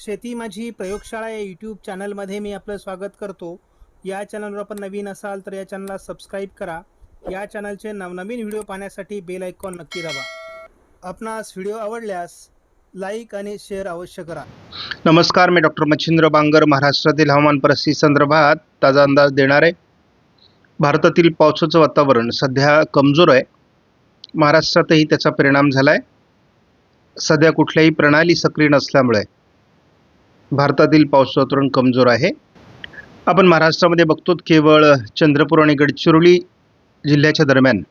शेती माझी प्रयोगशाळा या यूट्यूब चॅनलमध्ये मी आपलं स्वागत करतो. या चॅनलवर आपण नवीन असाल तर या चॅनलला सबस्क्राईब करा. या चॅनलचे नवनवीन व्हिडिओ पाहण्यासाठी बेल आयकॉन नक्की दाबा. आपणास व्हिडिओ आवडल्यास लाईक आणि शेअर अवश्य करा. नमस्कार मी डॉक्टर मच्छिंद्र बांगर महाराष्ट्रातील हवामान परिस्थिती संदर्भात ताजा अंदाज देणार आहे भारतातील पावसाचं वातावरण सध्या कमजोर आहे. महाराष्ट्रातही त्याचा परिणाम झाला आहे सध्या कुठल्याही प्रणाली सक्रिय नसल्यामुळे भारतातील पावसाचं वातावरण कमजोर आहे. आपण महाराष्ट्रामध्ये बघतो केवळ चंद्रपूर आणि गडचिरोली जिल्ह्याच्या दरम्यान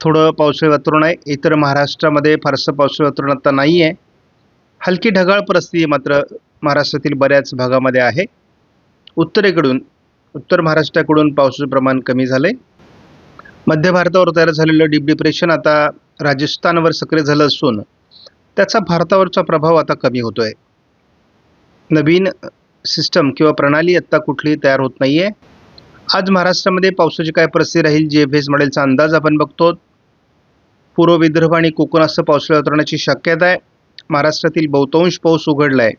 थोडं पावसाळी वातावरण आहे. इतर महाराष्ट्रामध्ये फारसं पावसाळी वातावरण आता नाही आहे. हलकी ढगाळ परिस्थिती मात्र महाराष्ट्रातील बऱ्याच भागामध्ये आहे. उत्तरेकडून उत्तर महाराष्ट्राकडून पावसाचं प्रमाण कमी झालं आहे मध्य भारतावर तयार झालेलं डीप डिप्रेशन आता राजस्थानवर सक्रिय झालं असून त्याचा भारतावरचा प्रभाव आता कमी होतो आहे नवीन सिस्टम किंवा प्रणाली आत्ता कुठलीही तयार होत नाही आहे आज महाराष्ट्रामध्ये पावसाची काय परिस्थिती राहील जी एफ एस मॉडेलचा अंदाज आपण बघतो पूर्व विदर्भ आणि कोकणासह पावसाळी उतरण्याची शक्यता आहे. महाराष्ट्रातील बहुतांश पाऊस उघडला आहे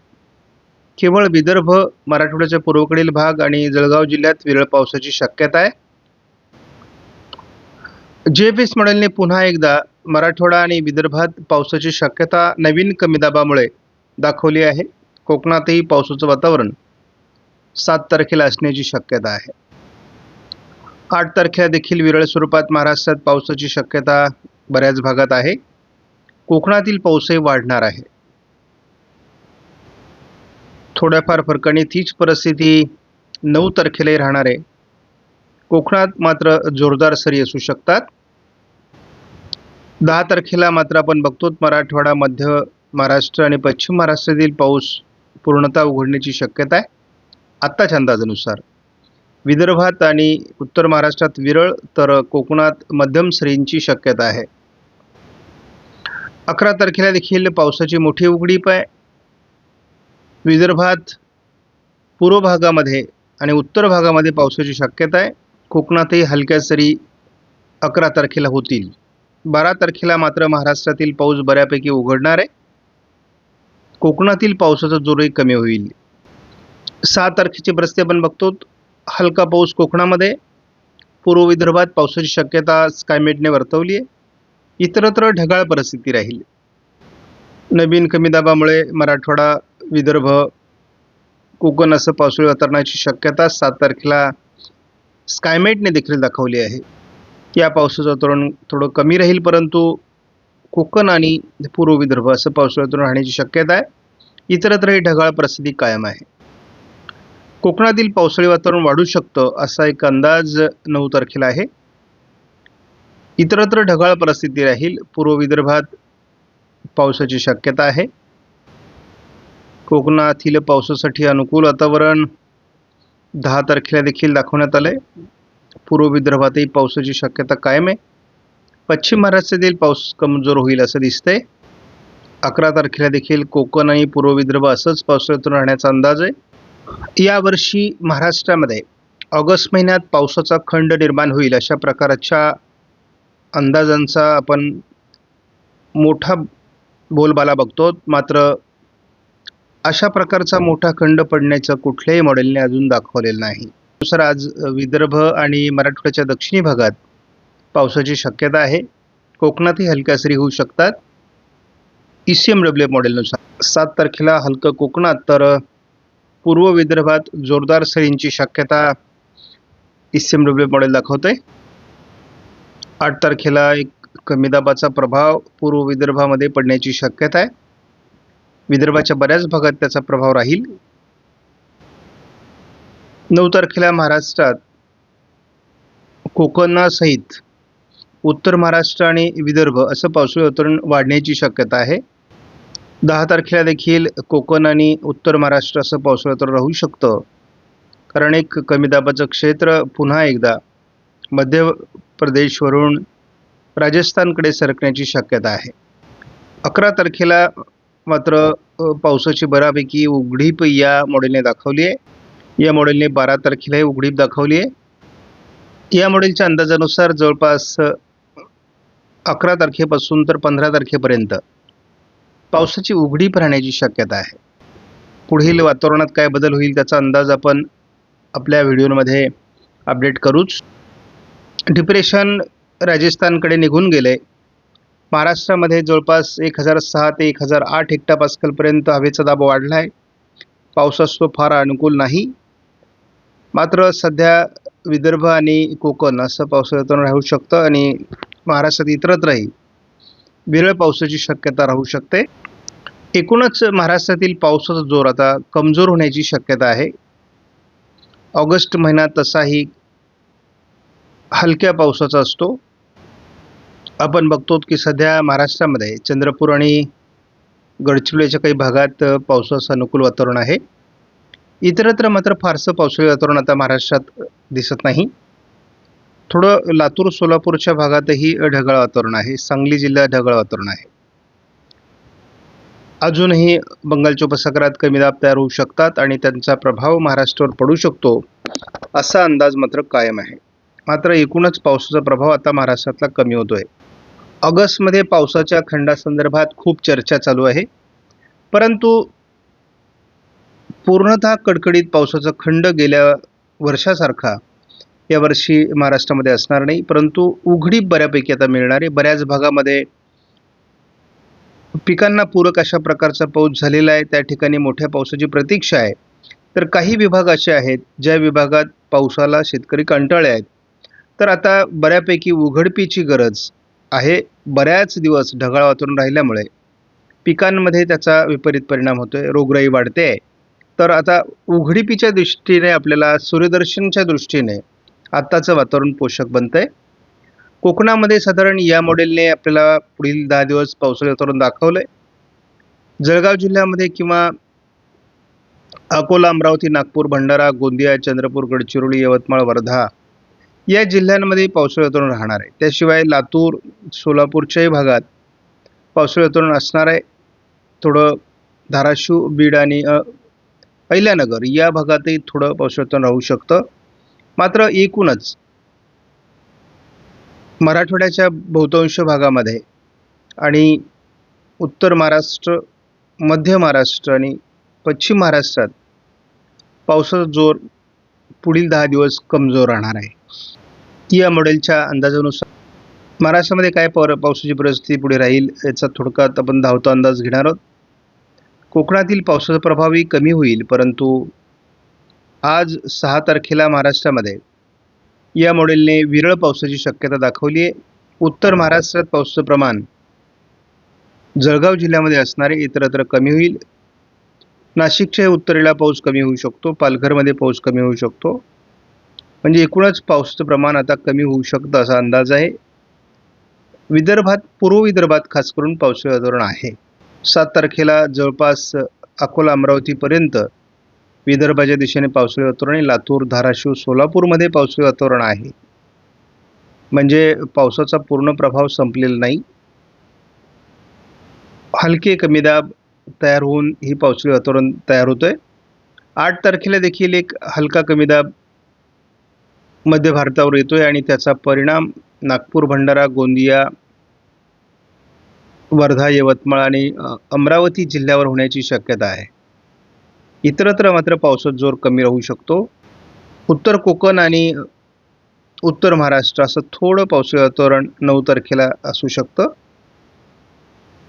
केवळ विदर्भ मराठवाड्याच्या पूर्वेकडील भाग आणि जळगाव जिल्ह्यात विरळ पावसाची शक्यता आहे. जे एफ एस मॉडेलने पुन्हा एकदा मराठवाडा आणि विदर्भात पावसाची शक्यता नवीन कमी दाबामुळे दाखवली आहे. कोकणातही पावसाचं वातावरण सात तारखेला असण्याची शक्यता आहे. आठ तारखेला देखील विरळ स्वरूपात महाराष्ट्रात पावसाची शक्यता बऱ्याच भागात आहे. कोकणातील पाऊसही वाढणार आहे. थोड्याफार फरकाने तीच परिस्थिती नऊ तारखेलाही राहणार आहे. कोकणात मात्र जोरदार सरी असू शकतात. दहा तारखेला मात्र आपण बघतो मराठवाडा मध्य महाराष्ट्र आणि पश्चिम महाराष्ट्रातील पाऊस पूर्णतः उघडण्याची शक्यता आहे. आत्ताच्या अंदाजानुसार. विदर्भात आणि उत्तर महाराष्ट्रात विरळ तर कोकणात मध्यम सरींची शक्यता आहे. अकरा तारखेला देखील पावसाची मोठी उघडीप आहे. विदर्भात पूर्व भागामध्ये आणि उत्तर भागामध्ये पावसाची शक्यता आहे. कोकणातही हलक्या सरी अकरा तारखेला होतील. बारा तारखेला मात्र महाराष्ट्रातील पाऊस बऱ्यापैकी उघडणार आहे. कोकणातील पावसाचा जोरही कमी होईल. सहा तारखेची ब्रस्ते आपण बघतो. हलका पाऊस कोकणामध्ये. पूर्व विदर्भात पावसाची शक्यता स्कायमेटने वर्तवली आहे. इतरत्र ढगाळ परिस्थिती राहील. नवीन कमी दाबामुळे मराठवाडा विदर्भ कोकण असं पावसाळी वातावरणाची शक्यता सात तारखेला स्कायमेटने देखील दाखवली आहे. या पावसाचं वातावरण थोडं कमी राहील परंतु कोकण आणि पूर्व विदर्भ असं पावसाळ्यातून राहण्याची शक्यता आहे. इतरत्र ही ढगाळ परिस्थिती कायम आहे. कोकणातील पावसाळी वातावरण वाढू शकतं असा एक अंदाज नऊ तारखेला आहे. इतरत्र ढगाळ परिस्थिती राहील पूर्व विदर्भात पावसाची शक्यता आहे. कोकणातील पावसासाठी अनुकूल वातावरण दहा तारखेला देखील दाखवण्यात आलं आहे पूर्व विदर्भातही पावसाची शक्यता कायम आहे. पश्चिम महाराष्ट्रातील पाऊस कमजोर होईल असं दिसतंय. अकरा तारखेला देखील कोकण आणि पूर्व विदर्भ असंच पावसाळ्यातून राहण्याचा अंदाज आहे. यावर्षी महाराष्ट्रामध्ये ऑगस्ट महिन्यात पावसाचा खंड निर्माण होईल अशा प्रकारच्या अंदाजांचा आपण मोठा बोलबाला बघतो. मात्र अशा प्रकारचा मोठा खंड पडण्याचं कुठल्याही मॉडेलने अजून दाखवलेलं नाही. दुसरं आज विदर्भ आणि मराठवाड्याच्या दक्षिणी भागात पावसाची शक्यता आहे. कोकणातही हलक्या सरी होऊ शकतात. ई सी एम डब्ल्यू मॉडेलनुसार सात तारखेला हलकं कोकणात तर पूर्व विदर्भात जोरदार सरींची शक्यता E C M W model दाखवते आठ तारखेला एक कमी दाबाचा प्रभाव पूर्व विदर्भामध्ये पडण्याची शक्यता आहे. विदर्भाच्या बऱ्याच भागात त्याचा प्रभाव राहील. नऊ तारखेला महाराष्ट्रात कोकणासहित उत्तर महाराष्ट्र आणि विदर्भ असं पावसाळी वातावरण वाढण्याची शक्यता आहे. दहा तारखेला देखील कोकण आणि उत्तर महाराष्ट्र असं पावसाळी वातावरण राहू शकतं. कारण एक कमी दाबाचं क्षेत्र पुन्हा एकदा मध्य प्रदेशवरून राजस्थानकडे सरकण्याची शक्यता आहे. अकरा तारखेला मात्र पावसाची बऱ्यापैकी उघडीप या मॉडेलने दाखवली आहे. या मॉडेलने बारा तारखेलाही उघडीप दाखवली आहे. या मॉडेलच्या अंदाजानुसार जवळपास अकरा तारखेपासून तर पंधरा तारखेपर्यंत. पावसाची उघडीप राहण्याची शक्यता आहे. पुढील वातावरणात काय बदल होईल त्याचा अंदाज आपण आपल्या व्हिडिओमध्ये अपडेट करूच. डिप्रेशन राजस्थानकडे निघून गेले. महाराष्ट्रामध्ये जवळपास एक हजार सहा ते एक हजार आठ हेक्टापास्कलपर्यंत हवेचा दाब वाढला आहे पावसास तो फार अनुकूल नाही. मात्र सध्या विदर्भ आणि कोकण असं पावसाळ्यातून राहू शकतं आणि महाराष्ट्रात इतरत्रही विरळ पावसाची शक्यता राहू शकते. एकूणच महाराष्ट्रातील पावसाचा जोर आता कमजोर होण्याची शक्यता आहे. ऑगस्ट महिना तसाही हलक्या पावसाचा असतो. आपण बघतो की सध्या महाराष्ट्रामध्ये चंद्रपूर आणि गडचिरोलीच्या काही भागात पावसाचं अनुकूल वातावरण आहे. इतरत्र मात्र फारसं पावसाळी वातावरण आता महाराष्ट्रात दिसत नाही. थोडं लातूर सोलापूरच्या भागातही ढगाळ वातावरण आहे. सांगली जिल्ह्यात ढगाळ वातावरण आहे. अजूनही बंगालच्या उपसागरात कमी दाब तयार होऊ शकतात आणि त्यांचा प्रभाव महाराष्ट्रावर पडू शकतो असा अंदाज मात्र कायम आहे. मात्र एकूणच पावसाचा प्रभाव आता महाराष्ट्रातला कमी होतोय. ऑगस्टमध्ये पावसाच्या खंडासंदर्भात खूप चर्चा चालू आहे. परंतु पूर्णतः कडकडीत पावसाचा खंड गेल्या वर्षासारखा यावर्षी महाराष्ट्रामध्ये असणार नाही. परंतु उघडीप बऱ्यापैकी आता मिळणार आहे. बऱ्याच भागामध्ये पिकांना पूरक अशा प्रकारचा पाऊस झालेला आहे. त्या ठिकाणी मोठ्या पावसाची प्रतीक्षा आहे. तर काही विभाग असे आहेत ज्या विभागात पावसाला शेतकरी कंटाळे आहेत. तर आता बऱ्यापैकी उघडपीची गरज आहे. बऱ्याच दिवस ढगाळ वातावरण राहिल्यामुळे पिकांमध्ये त्याचा विपरीत परिणाम होतोय. रोगराई वाढते. आहे तर आता उघडीपीच्या दृष्टीने आपल्याला सूर्यदर्शनच्या दृष्टीने आत्ताचं वातावरण पोषक बनतं आहे कोकणामध्ये साधारण या मॉडेलने आपल्याला पुढील दहा दिवस पावसाळी वातावरण दाखवलं आहे जळगाव जिल्ह्यामध्ये किंवा अकोला अमरावती नागपूर भंडारा गोंदिया चंद्रपूर गडचिरोली यवतमाळ वर्धा या जिल्ह्यांमध्ये पावसाळी वातावरण राहणार आहे. त्याशिवाय लातूर सोलापूरच्याही भागात पावसाळी वातावरण असणार आहे. थोडं धाराशिव बीड आणि अहिल्यानगर या भागातही थोडं पावसाळी वातावरण राहू शकतं. मात्र एकूणच मराठवाड्याच्या बहुतांश भागामध्ये आणि उत्तर महाराष्ट्र मध्य महाराष्ट्र आणि पश्चिम महाराष्ट्रात पावसाचा जोर पुढील दहा दिवस कमजोर राहणार आहे. या मॉडेलच्या अंदाजानुसार महाराष्ट्रामध्ये काय पर पावसाची परिस्थिती पुढे राहील याचा थोडक्यात आपण धावता अंदाज घेणार आहोत. कोकणातील पावसाचा प्रभावही कमी होईल परंतु आज सहा तारखेला महाराष्ट्रामध्ये या मॉडेलने विरळ पावसाची शक्यता दाखवली आहे. उत्तर महाराष्ट्रात पावसाचं प्रमाण जळगाव जिल्ह्यामध्ये असणारे इतरत्र कमी होईल. नाशिकच्या उत्तरेला पाऊस कमी होऊ शकतो. पालघरमध्ये पाऊस कमी होऊ शकतो. म्हणजे एकूणच पावसाचं प्रमाण आता कमी होऊ शकतं असा अंदाज आहे. विदर्भात पूर्व विदर्भात खास करून पावसाळी वातावरण आहे. सात तारखेला जवळपास अकोला अमरावतीपर्यंत विदर्भाच्या दिशेने पावसाळी वातावरण आहे. लातूर धाराशिव सोलापूरमध्ये पावसाळी वातावरण आहे. म्हणजे पावसाचा पूर्ण प्रभाव संपलेला नाही. हलके कमी दाब तयार होऊन ही पावसाळी वातावरण तयार होतंय. आठ तारखेला देखील एक हलका कमी दाब मध्य भारतावर येतो आहे आणि त्याचा परिणाम नागपूर भंडारा गोंदिया वर्धा यवतमाळ आणि अमरावती जिल्ह्यावर होण्याची शक्यता आहे. इतरत्र मात्र पावसाचा जोर कमी राहू शकतो. उत्तर कोकण आणि उत्तर महाराष्ट्र असं थोडं पावसाळी वातावरण नऊ तारखेला असू शकतं.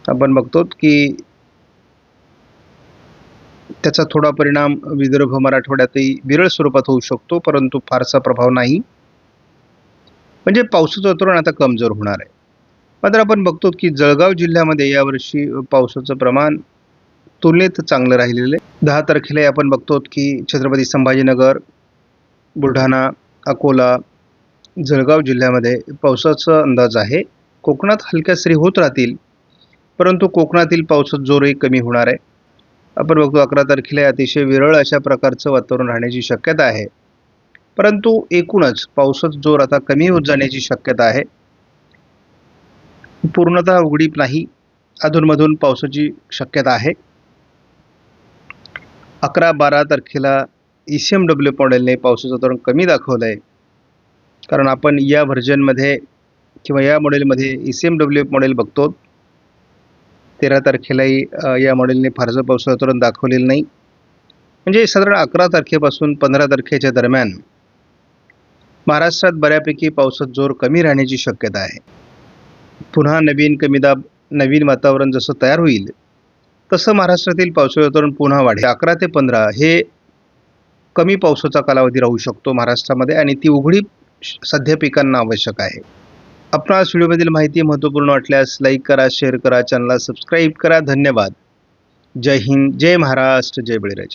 आपण बघतो की त्याचा थोडा परिणाम विदर्भ मराठवाड्यातही विरळ स्वरूपात होऊ शकतो परंतु फारसा प्रभाव नाही. म्हणजे पावसाचं वातावरण आता कमजोर होणार आहे. मात्र आपण बघतो की जळगाव जिल्ह्यामध्ये यावर्षी पावसाचं प्रमाण तुलनेत चांगलं राहिलेलं आहे. दहा तारखेला आपण बघतो की छत्रपती संभाजीनगर बुलढाणा अकोला जळगाव जिल्ह्यामध्ये पावसाचा अंदाज आहे. कोकणात हलक्या सरी होत राहतील परंतु कोकणातील पावसात जोरही कमी होणार आहे. आपण बघतो अकरा तारखेला अतिशय विरळ अशा प्रकारचं वातावरण राहण्याची शक्यता आहे. परंतु एकूणच पावसाचा जोर आता कमी होत जाण्याची शक्यता आहे. पूर्णतः उघडीप नाही. अधूनमधून पावसाची शक्यता आहे. अकरा बारा तारखेला ई सी एम डब्ल्यू मॉडेलने पावसाचं धोरण कमी दाखवलं आहे कारण आपण या व्हर्जनमध्ये किंवा या मॉडेलमध्ये E C M W model बघतो. तेरा तारखेलाही या मॉडेलने फारसं पावसाचं धोरण दाखवलेलं नाही. म्हणजे साधारण अकरा तारखेपासून पंधरा तारखेच्या दरम्यान महाराष्ट्रात बऱ्यापैकी पावसात जोर कमी राहण्याची शक्यता आहे. पुन्हा नवीन कमी दाब नवीन वातावरण जसं तयार होईल तसं महाराष्ट्रातील पावसाळी वातावरण पुन्हा वाढेल. अकरा ते पंधरा हे कमी पावसाचा कालावधी राहू शकतो महाराष्ट्रामध्ये आणि ती उघडी सध्या पिकांना आवश्यक आहे. आपणास व्हिडिओमधील माहिती महत्त्वपूर्ण वाटल्यास लाईक करा शेअर करा चॅनलला सबस्क्राईब करा. धन्यवाद. जय हिंद जय महाराष्ट्र जय बळीराजा.